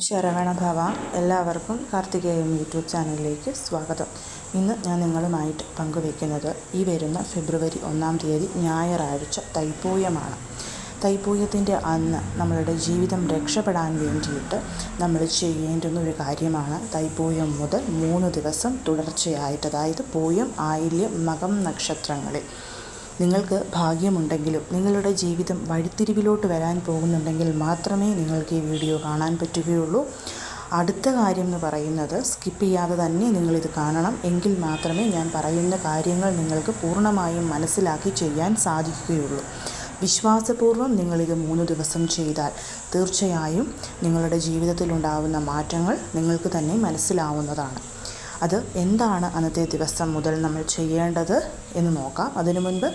ശരവണ ഭവ എല്ലാവർക്കും കാർത്തികേയം യൂട്യൂബ് ചാനലിലേക്ക് സ്വാഗതം. ഇന്ന് ഞാൻ നിങ്ങളുമായിട്ട് പങ്കുവയ്ക്കുന്നത് ഈ വരുന്ന ഫെബ്രുവരി ഒന്നാം തീയതി ഞായറാഴ്ച തൈപ്പൂയമാണ്. തൈപ്പൂയത്തിന്റെ അന്ന് നമ്മളുടെ ജീവിതം രക്ഷപ്പെടാൻ വേണ്ടിയിട്ട് നമ്മൾ ചെയ്യേണ്ടുന്ന ഒരു കാര്യമാണ് തൈപ്പൂയം മുതൽ മൂന്ന് ദിവസം തുടർച്ചയായിട്ട്. അതായത് പൂയം ആയില്യം മകം നക്ഷത്രങ്ങളിൽ. നിങ്ങൾക്ക് ഭാഗ്യമുണ്ടെങ്കിലും നിങ്ങളുടെ ജീവിതം വഴിത്തിരിവിലോട്ട് വരാൻ പോകുന്നുണ്ടെങ്കിൽ മാത്രമേ നിങ്ങൾക്ക് ഈ വീഡിയോ കാണാൻ പറ്റുകയുള്ളൂ. അടുത്ത കാര്യം എന്ന് പറയുന്നത് സ്കിപ്പ് ചെയ്യാതെ തന്നെ നിങ്ങളിത് കാണണം. എങ്കിൽ മാത്രമേ ഞാൻ പറയുന്ന കാര്യങ്ങൾ നിങ്ങൾക്ക് പൂർണമായും മനസ്സിലാക്കി ചെയ്യാൻ സാധിക്കുകയുള്ളൂ. വിശ്വാസപൂർവം നിങ്ങളിത് മൂന്ന് ദിവസം ചെയ്താൽ തീർച്ചയായും നിങ്ങളുടെ ജീവിതത്തിലുണ്ടാവുന്ന മാറ്റങ്ങൾ നിങ്ങൾക്ക് തന്നെ മനസ്സിലാവുന്നതാണ്. അത് എന്താണ് അന്നത്തെ ദിവസം മുതൽ നമ്മൾ ചെയ്യേണ്ടത് എന്ന് നോക്കാം. അതിനു മുൻപ്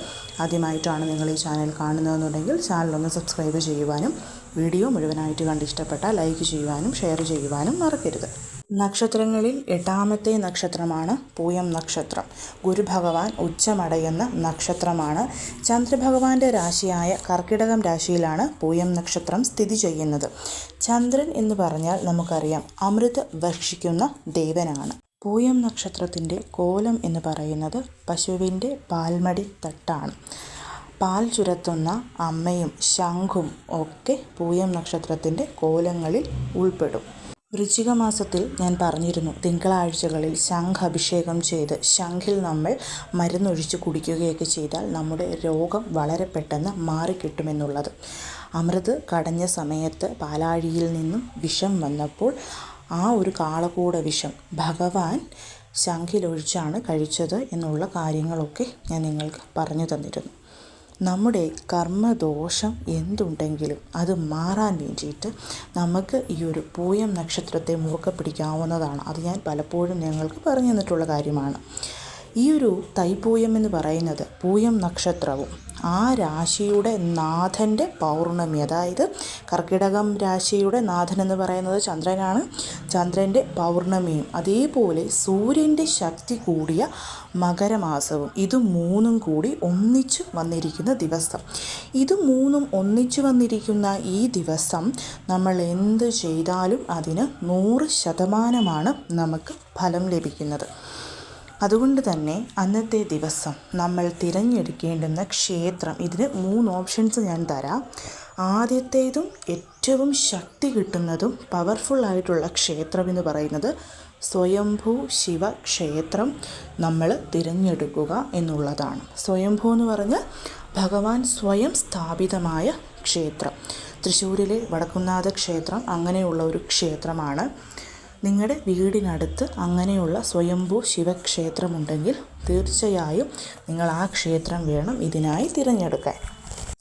ആദ്യമായിട്ടാണ് നിങ്ങൾ ഈ ചാനൽ കാണുന്നതെന്നുണ്ടെങ്കിൽ ചാനലൊന്ന് സബ്സ്ക്രൈബ് ചെയ്യുവാനും വീഡിയോ മുഴുവനായിട്ട് കണ്ട് ഇഷ്ടപ്പെട്ടാൽ ലൈക്ക് ചെയ്യുവാനും ഷെയർ ചെയ്യുവാനും മറക്കരുത്. നക്ഷത്രങ്ങളിൽ എട്ടാമത്തെ നക്ഷത്രമാണ് പൂയം നക്ഷത്രം. ഗുരുഭഗവാൻ ഉച്ചമടയുന്ന നക്ഷത്രമാണ്. ചന്ദ്രഭഗവാന്റെ രാശിയായ കർക്കിടകം രാശിയിലാണ് പൂയം നക്ഷത്രം സ്ഥിതി ചെയ്യുന്നത്. ചന്ദ്രൻ എന്ന് പറഞ്ഞാൽ നമുക്കറിയാം അമൃത് ഭക്ഷിക്കുന്ന ദേവനാണ്. പൂയം നക്ഷത്രത്തിന്റെ കോലം എന്ന് പറയുന്നത് പശുവിന്റെ പാൽമടി തട്ടാണ്. പാൽ ചുരത്തുന്ന അമ്മയും ശംഖും ഒക്കെ പൂയം നക്ഷത്രത്തിന്റെ കോലങ്ങളിൽ ഉൾപ്പെടും. വൃശ്ചിക മാസത്തിൽ ഞാൻ പറഞ്ഞിരുന്നു തിങ്കളാഴ്ചകളിൽ ശംഖ് അഭിഷേകം ചെയ്ത് ശംഖിൽ നമ്മൾ മരുന്നൊഴിച്ച് കുടിക്കുകയൊക്കെ ചെയ്താൽ നമ്മുടെ രോഗം വളരെ പെട്ടെന്ന് മാറിക്കിട്ടുമെന്നുള്ളത്. അമൃത് കടഞ്ഞ സമയത്ത് പാലാഴിയിൽ നിന്നും വിഷം വന്നപ്പോൾ ആ ഒരു കാളകൂട വിഷം ഭഗവാൻ ശംഖിലൊഴിച്ചാണ് കഴിച്ചത് എന്നുള്ള കാര്യങ്ങളൊക്കെ ഞാൻ നിങ്ങൾക്ക് പറഞ്ഞു തന്നിരുന്നു. നമ്മുടെ കർമ്മദോഷം എന്തുണ്ടെങ്കിലും അത് മാറാൻ വേണ്ടിയിട്ട് നമുക്ക് ഈ ഒരു പൂയം നക്ഷത്രത്തെ മുറുക്കെ പിടിക്കാവുന്നതാണ്. അത് ഞാൻ പലപ്പോഴും ഞങ്ങൾക്ക് പറഞ്ഞു തന്നിട്ടുള്ള കാര്യമാണ്. ഈ ഒരു തൈപ്പൂയം എന്ന് പറയുന്നത് പൂയം നക്ഷത്രവും ആ രാശിയുടെ നാഥന്റെ പൗർണമി. അതായത് കർക്കിടകം രാശിയുടെ നാഥൻ എന്ന് പറയുന്നത് ചന്ദ്രനാണ്. ചന്ദ്രന്റെ പൗർണമിയും അതേപോലെ സൂര്യന്റെ ശക്തി കൂടിയ മകരമാസവും ഇത് മൂന്നും കൂടി ഒന്നിച്ചു വന്നിരിക്കുന്ന ദിവസം. ഇത് മൂന്നും ഒന്നിച്ചു വന്നിരിക്കുന്ന ഈ ദിവസം നമ്മൾ എന്ത് ചെയ്താലും അതിന് നൂറ് ശതമാനമാണ് നമുക്ക് ഫലം ലഭിക്കുന്നത്. അതുകൊണ്ട് തന്നെ അന്നത്തെ ദിവസം നമ്മൾ തിരഞ്ഞെടുക്കേണ്ടുന്ന ക്ഷേത്രം. ഇതിന് മൂന്ന് ഓപ്ഷൻസ് ഞാൻ തരാം. ആദ്യത്തേതും ഏറ്റവും ശക്തി കിട്ടുന്നതും പവർഫുൾ ആയിട്ടുള്ള ക്ഷേത്രം എന്ന് പറയുന്നത് സ്വയംഭൂ ശിവ ക്ഷേത്രം നമ്മൾ തിരഞ്ഞെടുക്കുക എന്നുള്ളതാണ്. സ്വയംഭൂ എന്ന് പറഞ്ഞാൽ ഭഗവാൻ സ്വയം സ്ഥാപിതമായ ക്ഷേത്രം. തൃശ്ശൂരിലെ വടക്കുന്നാഥ ക്ഷേത്രം അങ്ങനെയുള്ള ഒരു ക്ഷേത്രമാണ്. നിങ്ങളുടെ വീടിനടുത്ത് അങ്ങനെയുള്ള സ്വയംഭൂ ശിവക്ഷേത്രമുണ്ടെങ്കിൽ തീർച്ചയായും നിങ്ങൾ ആ ക്ഷേത്രം വേണം ഇതിനായി തിരഞ്ഞെടുക്കാൻ.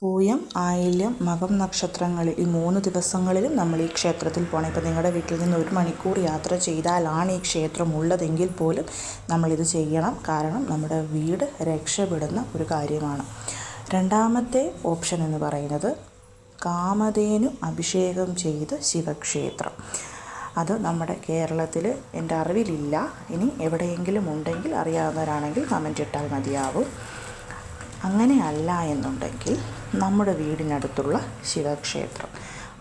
പൂയം ആയില്യം മകം നക്ഷത്രങ്ങളിൽ ഈ മൂന്ന് ദിവസങ്ങളിലും നമ്മൾ ഈ ക്ഷേത്രത്തിൽ പോകണം ഇപ്പോൾ നിങ്ങളുടെ വീട്ടിൽ നിന്ന് ഒരു മണിക്കൂർ യാത്ര ചെയ്താലാണ് ഈ ക്ഷേത്രം ഉള്ളതെങ്കിൽ പോലും നമ്മളിത് ചെയ്യണം. കാരണം നമ്മുടെ വീട് രക്ഷപ്പെടുന്ന ഒരു കാര്യമാണ്. രണ്ടാമത്തെ ഓപ്ഷൻ എന്ന് പറയുന്നത് കാമധേനു അഭിഷേകം ചെയ്ത് ശിവക്ഷേത്രം. അത് നമ്മുടെ കേരളത്തിൽ എന്റെ അറിവിലില്ല. ഇനി എവിടെയെങ്കിലും ഉണ്ടെങ്കിൽ അറിയാവുന്നവരാണെങ്കിൽ കമന്റ് ഇട്ടാൽ മതിയാവും. അങ്ങനെ അല്ല എന്നുണ്ടെങ്കിൽ നമ്മുടെ വീടിനടുത്തുള്ള ശിവക്ഷേത്രം.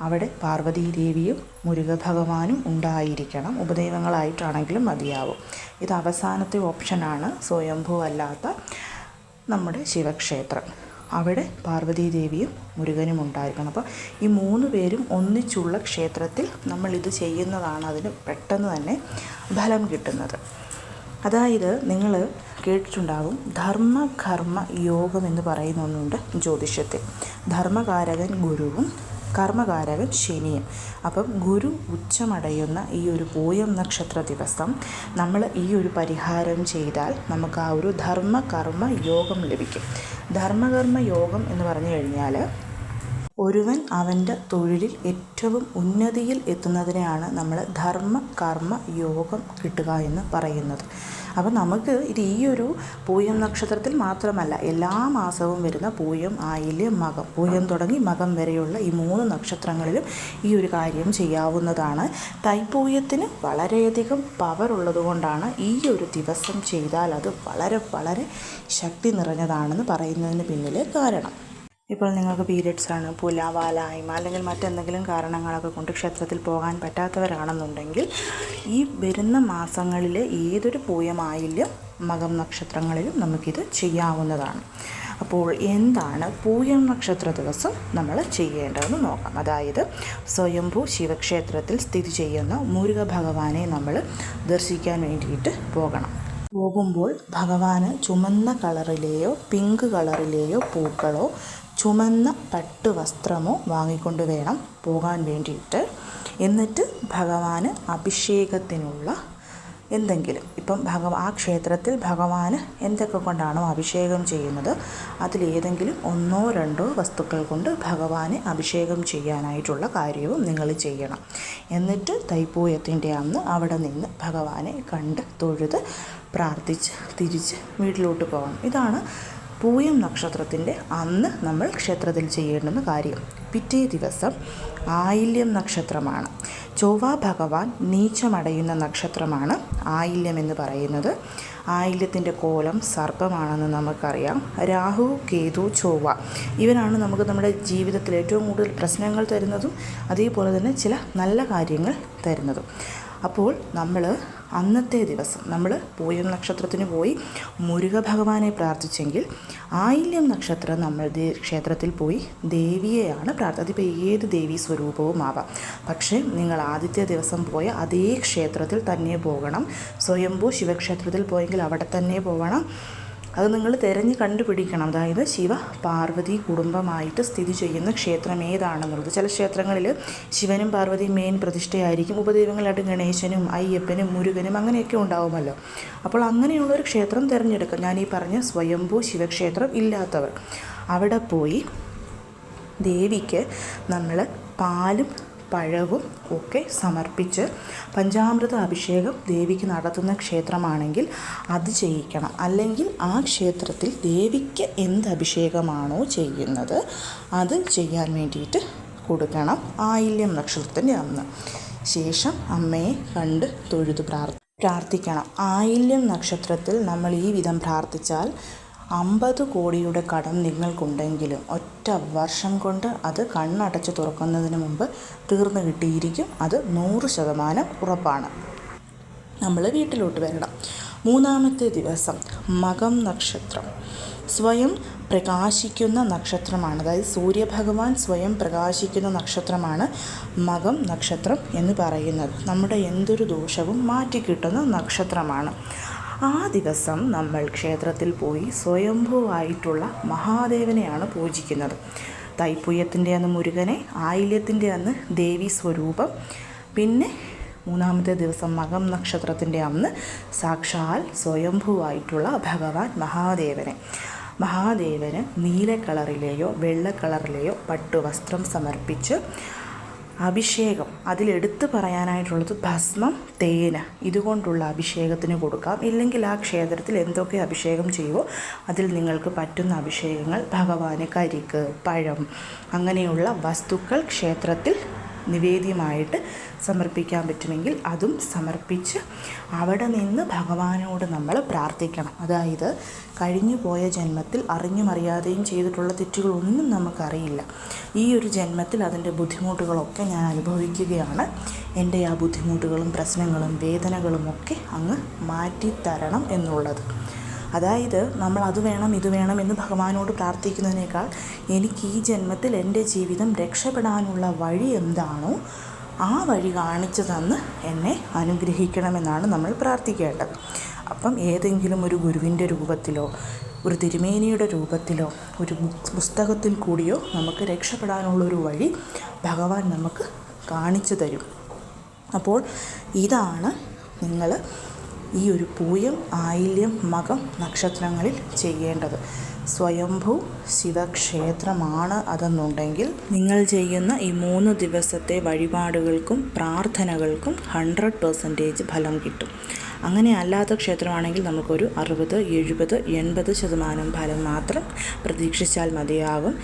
അവിടെ പാർവതീദേവിയും മുരുക ഭഗവാനും ഉണ്ടായിരിക്കണം. ഉപദേവങ്ങളായിട്ടാണെങ്കിലും മതിയാവും. ഇത് അവസാനത്തെ ഓപ്ഷനാണ് സ്വയംഭൂ അല്ലാത്ത നമ്മുടെ ശിവക്ഷേത്രം. അവിടെ പാർവതീദേവിയും മുരുകനും ഉണ്ടായിരിക്കണം. അപ്പോൾ ഈ മൂന്ന് പേരും ഒന്നിച്ചുള്ള ക്ഷേത്രത്തിൽ നമ്മൾ ഇത് ചെയ്യുന്നതാണ് അതിന് പെട്ടെന്ന് തന്നെ ഫലം കിട്ടുന്നത്. അതായത് നിങ്ങൾ കേട്ടിട്ടുണ്ടാകും ധർമ്മ കർമ്മ യോഗം എന്ന് പറയുന്ന ഒന്നുണ്ട് ജ്യോതിഷത്തിൽ. ധർമ്മകാരകൻ ഗുരുവും കർമ്മകാരകൻ ശനിയും. അപ്പം ഗുരു ഉച്ചമടയുന്ന ഈ ഒരു പൂയം നക്ഷത്ര ദിവസം നമ്മൾ ഈ ഒരു പരിഹാരം ചെയ്താൽ നമുക്ക് ആ ഒരു ധർമ്മ കർമ്മ യോഗം ലഭിക്കും. ധർമ്മകർമ്മ യോഗം എന്ന് പറഞ്ഞു കഴിഞ്ഞാൽ ഒരുവൻ അവന്റെ തൊഴിലിൽ ഏറ്റവും ഉന്നതിയിൽ എത്തുന്നതിനെയാണ് നമ്മൾ ധർമ്മ കർമ്മ യോഗം കിട്ടുക എന്ന് പറയുന്നത്. അപ്പം നമുക്ക് ഇത് ഈ ഒരു പൂയം നക്ഷത്രത്തിൽ മാത്രമല്ല എല്ലാ മാസവും വരുന്ന പൂയം ആയില്യം മകം പൂയം തുടങ്ങി മകം വരെയുള്ള ഈ മൂന്ന് നക്ഷത്രങ്ങളിലും ഈ ഒരു കാര്യം ചെയ്യാവുന്നതാണ്. തൈപ്പൂയത്തിന് വളരെയധികം പവർ ഉള്ളതുകൊണ്ടാണ് ഈ ഒരു ദിവസം ചെയ്താൽ അത് വളരെ വളരെ ശക്തി നിറഞ്ഞതാണെന്ന് പറയുന്നതിന് പിന്നിലെ കാരണം. ഇപ്പോൾ നിങ്ങൾക്ക് പീരിയഡ്സ് ആണ് പുല വാലായ്മ അല്ലെങ്കിൽ മറ്റെന്തെങ്കിലും കാരണങ്ങളൊക്കെ കൊണ്ട് ക്ഷേത്രത്തിൽ പോകാൻ പറ്റാത്തവരാണെന്നുണ്ടെങ്കിൽ ഈ വരുന്ന മാസങ്ങളിൽ ഏതൊരു പൂയമായില്യം മകം നക്ഷത്രങ്ങളിലും നമുക്കിത് ചെയ്യാവുന്നതാണ്. അപ്പോൾ എന്താണ് പൂയം നക്ഷത്ര ദിവസം നമ്മൾ ചെയ്യേണ്ടതെന്ന് നോക്കാം. അതായത് സ്വയംഭൂ ശിവക്ഷേത്രത്തിൽ സ്ഥിതി ചെയ്യുന്ന മുരുക ഭഗവാനെ നമ്മൾ ദർശിക്കാൻ വേണ്ടിയിട്ട് പോകണം. പോകുമ്പോൾ ഭഗവാന് ചുമന്ന കളറിലെയോ പിങ്ക് കളറിലെയോ പൂക്കളോ ചുമന്ന പട്ട് വസ്ത്രമോ വാങ്ങിക്കൊണ്ട് വേണം പോകാൻ വേണ്ടിയിട്ട്. എന്നിട്ട് ഭഗവാന് അഭിഷേകത്തിനുള്ള എന്തെങ്കിലും. ഇപ്പം ഭഗ ആ ക്ഷേത്രത്തിൽ ഭഗവാന് എന്തൊക്കെ കൊണ്ടാണോ അഭിഷേകം ചെയ്യുന്നത്? അതിലേതെങ്കിലും ഒന്നോ രണ്ടോ വസ്തുക്കൾ കൊണ്ട് ഭഗവാനെ അഭിഷേകം ചെയ്യാനായിട്ടുള്ള കാര്യവും നിങ്ങൾ ചെയ്യണം. എന്നിട്ട് തൈപ്പൂയത്തിന്റെ അന്ന് അവിടെ നിന്ന് ഭഗവാനെ കണ്ട് തൊഴുത് പ്രാർത്ഥിച്ച് തിരിച്ച് വീട്ടിലോട്ട് പോകണം. ഇതാണ് പൂയം നക്ഷത്രത്തിന്റെ അന്ന് നമ്മൾ ക്ഷേത്രത്തിൽ ചെയ്യേണ്ടുന്ന കാര്യം. പിറ്റേ ദിവസം ആയില്യം നക്ഷത്രമാണ്. ചൊവ്വ ഭഗവാൻ നീച്ചമടയുന്ന നക്ഷത്രമാണ് ആയില്യം എന്ന് പറയുന്നത്. ആയില്യത്തിന്റെ കോലം സർപ്പമാണെന്ന് നമുക്കറിയാം. രാഹു കേതു ചൊവ്വ. ഇവരാണ് നമുക്ക് നമ്മുടെ ജീവിതത്തിൽ ഏറ്റവും കൂടുതൽ പ്രശ്നങ്ങൾ തരുന്നതും അതേപോലെ തന്നെ ചില നല്ല കാര്യങ്ങൾ തരുന്നതും. അപ്പോൾ നമ്മൾ അന്നത്തെ ദിവസം നമ്മൾ പൂയം നക്ഷത്രത്തിന് പോയി മുരുക ഭഗവാനെ പ്രാർത്ഥിച്ചെങ്കിൽ ആയില്യം നക്ഷത്രം നമ്മൾ ക്ഷേത്രത്തിൽ പോയി ദേവിയെയാണ് പ്രാർത്ഥന അതിപ്പോൾ ഏത് ദേവി സ്വരൂപവും ആവാം. പക്ഷേ നിങ്ങൾ ആദ്യത്തെ ദിവസം പോയ അതേ ക്ഷേത്രത്തിൽ തന്നെ പോകണം. സ്വയംഭൂ ശിവക്ഷേത്രത്തിൽ പോയെങ്കിൽ അവിടെ തന്നെ പോകണം അത് നിങ്ങൾ തിരഞ്ഞ് കണ്ടുപിടിക്കണം. അതായത് ശിവ പാർവതി കുടുംബമായിട്ട് സ്ഥിതി ചെയ്യുന്ന ക്ഷേത്രം ഏതാണെന്നുള്ളത്. ചില ക്ഷേത്രങ്ങളിൽ ശിവനും പാർവതിയും മെയിൻ പ്രതിഷ്ഠയായിരിക്കും. ഉപദൈവങ്ങളായിട്ട് ഗണേശനും അയ്യപ്പനും മുരുകനും അങ്ങനെയൊക്കെ ഉണ്ടാവുമല്ലോ. അപ്പോൾ അങ്ങനെയുള്ള ഒരു ക്ഷേത്രം തിരഞ്ഞെടുക്കുക ഞാൻ ഈ പറഞ്ഞ സ്വയംഭൂ ശിവക്ഷേത്രം ഇല്ലാത്തവർ. അവിടെ പോയി ദേവിക്ക് നമ്മൾ പാലും പഴവും ഒക്കെ സമർപ്പിച്ച് പഞ്ചാമൃത അഭിഷേകം ദേവിക്ക് നടത്തുന്ന ക്ഷേത്രമാണെങ്കിൽ അത് ചെയ്യിക്കണം. അല്ലെങ്കിൽ ആ ക്ഷേത്രത്തിൽ ദേവിക്ക് എന്ത് അഭിഷേകമാണോ ചെയ്യുന്നത് അത് ചെയ്യാൻ വേണ്ടിയിട്ട് കൊടുക്കണം. ആയില്യം നക്ഷത്രത്തിന്റെ അന്ന്. ശേഷം അമ്മയെ കണ്ട് തൊഴുതു പ്രാർത്ഥി പ്രാർത്ഥിക്കണം. ആയില്യം നക്ഷത്രത്തിൽ നമ്മൾ ഈ വിധം പ്രാർത്ഥിച്ചാൽ അമ്പത് കോടിയുടെ കടം നിങ്ങൾക്കുണ്ടെങ്കിലും ഒറ്റ വർഷം കൊണ്ട് അത് കണ്ണടച്ച് തുറക്കുന്നതിന് മുമ്പ് തീർന്നു കിട്ടിയിരിക്കും. അത് നൂറ് ശതമാനം ഉറപ്പാണ്. നമ്മൾ വീട്ടിലോട്ട് വരണം. മൂന്നാമത്തെ ദിവസം മകം നക്ഷത്രം. സ്വയം പ്രകാശിക്കുന്ന നക്ഷത്രമാണ്. അതായത് സൂര്യഭഗവാൻ സ്വയം പ്രകാശിക്കുന്ന നക്ഷത്രമാണ് മകം നക്ഷത്രം എന്ന് പറയുന്നത്. നമ്മുടെ എന്തൊരു ദോഷവും മാറ്റിക്കിട്ടുന്ന നക്ഷത്രമാണ്. ആ ദിവസം നമ്മൾ ക്ഷേത്രത്തിൽ പോയി സ്വയംഭൂവായിട്ടുള്ള മഹാദേവനെയാണ് പൂജിക്കുന്നത്. തൈപ്പൂയത്തിന്റെ അന്ന് മുരുകനെ ആയില്യത്തിന്റെ അന്ന് ദേവി സ്വരൂപം പിന്നെ മൂന്നാമത്തെ ദിവസം മകം നക്ഷത്രത്തിന്റെ അന്ന് സാക്ഷാൽ സ്വയംഭൂവായിട്ടുള്ള ഭഗവാൻ മഹാദേവനെ. മഹാദേവന് നീല കളറിലെയോ വെള്ള കളറിലെയോ പട്ടുവസ്ത്രം സമർപ്പിച്ച് അഭിഷേകം. അതിലെടുത്ത് പറയാനായിട്ടുള്ളത് ഭസ്മം തേന. ഇതുകൊണ്ടുള്ള അഭിഷേകത്തിന് കൊടുക്കാം. ഇല്ലെങ്കിൽ ആ ക്ഷേത്രത്തിൽ എന്തൊക്കെ അഭിഷേകം ചെയ്യുമോ അതിൽ നിങ്ങൾക്ക് പറ്റുന്ന അഭിഷേകങ്ങൾ ഭഗവാന് കരിക്ക് പഴം അങ്ങനെയുള്ള വസ്തുക്കൾ ക്ഷേത്രത്തിൽ നിവേദ്യമായിട്ട് സമർപ്പിക്കാൻ പറ്റുമെങ്കിൽ അതും സമർപ്പിച്ച് അവിടെ നിന്ന് ഭഗവാനോട് നമ്മൾ പ്രാർത്ഥിക്കണം. അതായത് കഴിഞ്ഞു പോയ ജന്മത്തിൽ അറിഞ്ഞും അറിയാതെയും ചെയ്തിട്ടുള്ള തെറ്റുകളൊന്നും നമുക്കറിയില്ല. ഈ ഒരു ജന്മത്തിൽ അതിന്റെ ബുദ്ധിമുട്ടുകളൊക്കെ ഞാൻ അനുഭവിക്കുകയാണ്. എന്റെ ആ ബുദ്ധിമുട്ടുകളും പ്രശ്നങ്ങളും വേദനകളും ഒക്കെ അങ്ങ് മാറ്റിത്തരണം എന്നുള്ളത്. അതായത് നമ്മൾ അത് വേണം ഇത് വേണം എന്ന് ഭഗവാനോട് പ്രാർത്ഥിക്കുന്നതിനേക്കാൾ എനിക്ക് ഈ ജന്മത്തിൽ എന്റെ ജീവിതം രക്ഷപ്പെടാനുള്ള വഴി എന്താണോ ആ വഴി കാണിച്ചു തന്ന് എന്നെ അനുഗ്രഹിക്കണമെന്നാണ് നമ്മൾ പ്രാർത്ഥിക്കേണ്ടത്. അപ്പം ഏതെങ്കിലും ഒരു ഗുരുവിന്റെ രൂപത്തിലോ ഒരു തിരുമേനിയുടെ രൂപത്തിലോ ഒരു പുസ്തകത്തിൽ കൂടിയോ നമുക്ക് രക്ഷപ്പെടാനുള്ളൊരു വഴി ഭഗവാൻ നമുക്ക് കാണിച്ചു തരും. അപ്പോൾ ഇതാണ് നിങ്ങൾ ഈ ഒരു പൂയം ആയില്യം മകം നക്ഷത്രങ്ങളിൽ ചെയ്യേണ്ടത്. സ്വയംഭൂ ശിവക്ഷേത്രമാണ് അതെന്നുണ്ടെങ്കിൽ നിങ്ങൾ ചെയ്യുന്ന ഈ മൂന്ന് ദിവസത്തെ വഴിപാടുകൾക്കും പ്രാർത്ഥനകൾക്കും ഹൺഡ്രഡ് പെർസെന്റേജ് ഫലം കിട്ടും. അങ്ങനെ അല്ലാത്ത ക്ഷേത്രമാണെങ്കിൽ നമുക്കൊരു അറുപത് എഴുപത് എൺപത് ശതമാനം ഫലം മാത്രം പ്രതീക്ഷിച്ചാൽ മതിയാകും.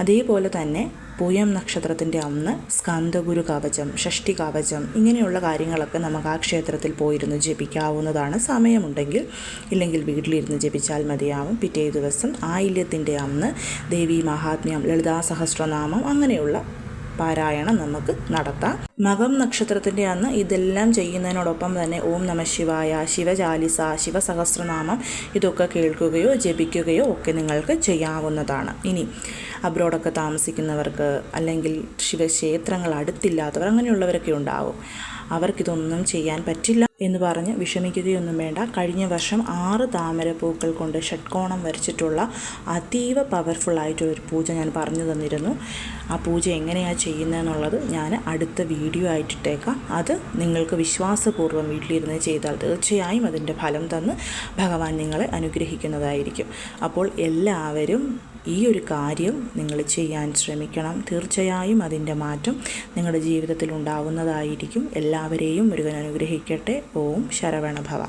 അതേപോലെ തന്നെ പൂയം നക്ഷത്രത്തിന്റെ അന്ന് സ്കന്ദഗുരു കവചം ഷഷ്ടി കവചം ഇങ്ങനെയുള്ള കാര്യങ്ങളൊക്കെ നമുക്ക് ആ ക്ഷേത്രത്തിൽ പോയിരുന്ന് ജപിക്കാവുന്നതാണ്. സമയമുണ്ടെങ്കിൽ ഇല്ലെങ്കിൽ വീട്ടിലിരുന്ന് ജപിച്ചാൽ മതിയാവും. പിറ്റേ ദിവസം ആയില്യത്തിന്റെ അന്ന് ദേവി മഹാത്മ്യം ലളിതാ സഹസ്രനാമം അങ്ങനെയുള്ള പാരായണം നമുക്ക് നടത്താം. മകം നക്ഷത്രത്തിന്റെ അന്ന് ഇതെല്ലാം ചെയ്യുന്നതിനോടൊപ്പം തന്നെ ഓം നമ ശിവായ ശിവചാലിസ ശിവസഹസ്രനാമം ഇതൊക്കെ കേൾക്കുകയോ ജപിക്കുകയോ ഒക്കെ നിങ്ങൾക്ക് ചെയ്യാവുന്നതാണ്. ഇനി അബ്രോഡൊക്കെ താമസിക്കുന്നവർക്ക് അല്ലെങ്കിൽ ശിവക്ഷേത്രങ്ങൾ അടുത്തില്ലാത്തവർ അങ്ങനെയുള്ളവരൊക്കെ ഉണ്ടാവും. അവർക്കിതൊന്നും ചെയ്യാൻ പറ്റില്ല എന്ന് പറഞ്ഞ് വിഷമിക്കുകയൊന്നും വേണ്ട. കഴിഞ്ഞ വർഷം ആറ് താമര പൂക്കൾ കൊണ്ട് ഷഡ്കോണം വരച്ചിട്ടുള്ള അതീവ പവർഫുൾ ആയിട്ടൊരു പൂജ ഞാൻ പറഞ്ഞു തന്നിരുന്നു. ആ പൂജ എങ്ങനെയാണ് ചെയ്യുന്നതെന്നുള്ളത് ഞാൻ അടുത്ത വീഡിയോ ആയിട്ടിട്ടേക്കാം. അത് നിങ്ങൾക്ക് വിശ്വാസപൂർവം വീട്ടിലിരുന്ന് ചെയ്താൽ തീർച്ചയായും അതിന്റെ ഫലം തന്ന് ഭഗവാൻ നിങ്ങളെ അനുഗ്രഹിക്കുന്നതായിരിക്കും. അപ്പോൾ എല്ലാവരും ഈ ഒരു കാര്യം നിങ്ങൾ ചെയ്യാൻ ശ്രമിക്കണം. തീർച്ചയായും അതിന്റെ മാറ്റം നിങ്ങളുടെ ജീവിതത്തിൽ ഉണ്ടാവുന്നതായിരിക്കും. എല്ലാവരെയും മുരുകൻ അനുഗ്രഹിക്കട്ടെ. ഓം ശരവണഭവ.